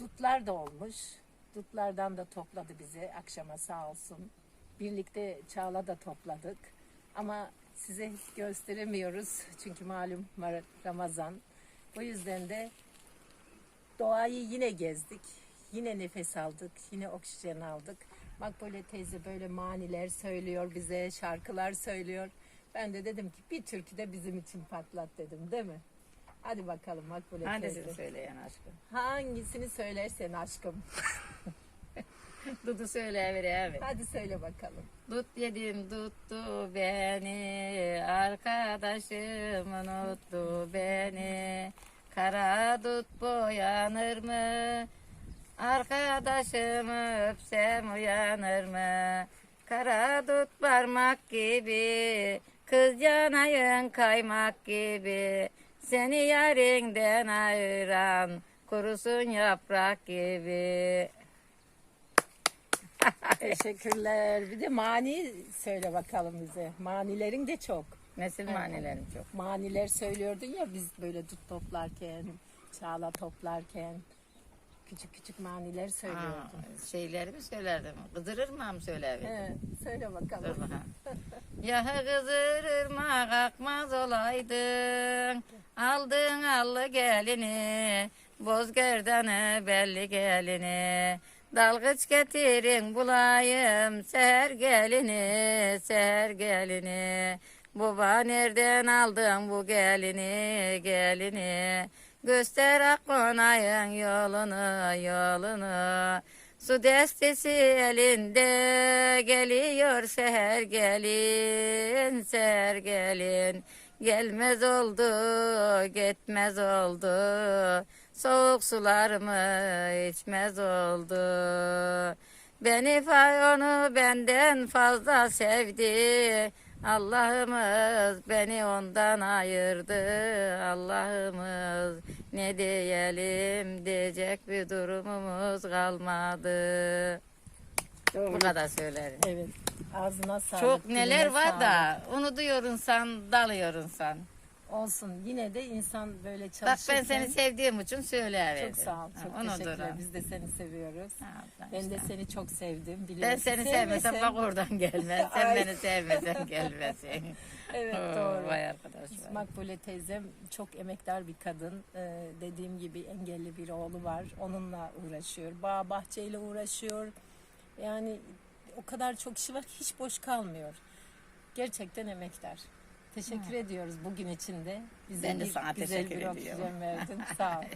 Dutlar da olmuş. Dutlardan da topladı bizi akşama sağ olsun. Birlikte Çağla da topladık. Ama size gösteremiyoruz. Çünkü malum Ramazan. O yüzden de doğayı yine gezdik. Yine nefes aldık. Yine oksijen aldık. Makbule teyze böyle maniler söylüyor bize, şarkılar söylüyor. Ben de dedim ki bir türkü de bizim için patlat dedim değil mi? Hadi bakalım Makbule Hangisini teyze. söyleyen aşkım? Hangisini söylersen aşkım. Dudu söyleyiver abi. Hadi söyle bakalım. Dut yedim tuttu beni Arkadaşım unuttu beni Kara dut boyanır mı? Arkadaşım öpsem uyanır mı? Kara dut parmak gibi Kız yanayın kaymak gibi Seni yarinden ayıran Kurusun yaprak gibi Teşekkürler. Bir de mani söyle bakalım bize. Manilerin de çok. Nesil manilerim çok. Maniler söylüyordun ya biz böyle dut toplarken, çağla toplarken küçük küçük maniler söylüyordun. Aa, şeyleri mi söylerdim? Kızdırır mı mı söylerdim? He, söyle bakalım. Ya kızdırırma kalkmaz olaydın Aldın allı gelini Boz gerdanı belli gelini. Dalgıç getirin bulayım Seher gelini Seher gelini. Baba nereden aldın bu gelini gelini? Göster Akkonay'ın yolunu yolunu. Su destesi elinde geliyor seher gelin seher gelin gelmez oldu gitmez oldu. Soğuk sularımı içmez oldu. Beni fayonu benden fazla sevdi. Allah'ımız beni ondan ayırdı. Allah'ımız ne diyelim diyecek bir durumumuz kalmadı. Bu kadar söylerim. Evet. Ağzına sağlık. Çok neler var sağlık. da unutuyor insan, dalıyor insan. Olsun. Yine de insan böyle Bak çalışırken. ben seni sevdiğim için söyleyiverdim. Çok sağ ol. Çok Ha, teşekkürler. Biz de seni seviyoruz. Ha, Ben de işte. seni çok sevdim. Ben Biliyorsun. seni sevmesem Sevmesem- bak oradan gelmez. Sen beni sevmesen gelmesin. Evet doğru. Vay arkadaş. vay. Makbule teyzem çok emektar bir kadın. Ee, dediğim gibi engelli bir oğlu var. Onunla uğraşıyor. Bağ bahçeyle uğraşıyor. Yani o kadar çok işi var. Hiç boş kalmıyor. Gerçekten emektar. Teşekkür ediyoruz bugün için de. Bize Ben de bir sana güzel teşekkür bir ediyorum. oksijen verdin. Sağ ol.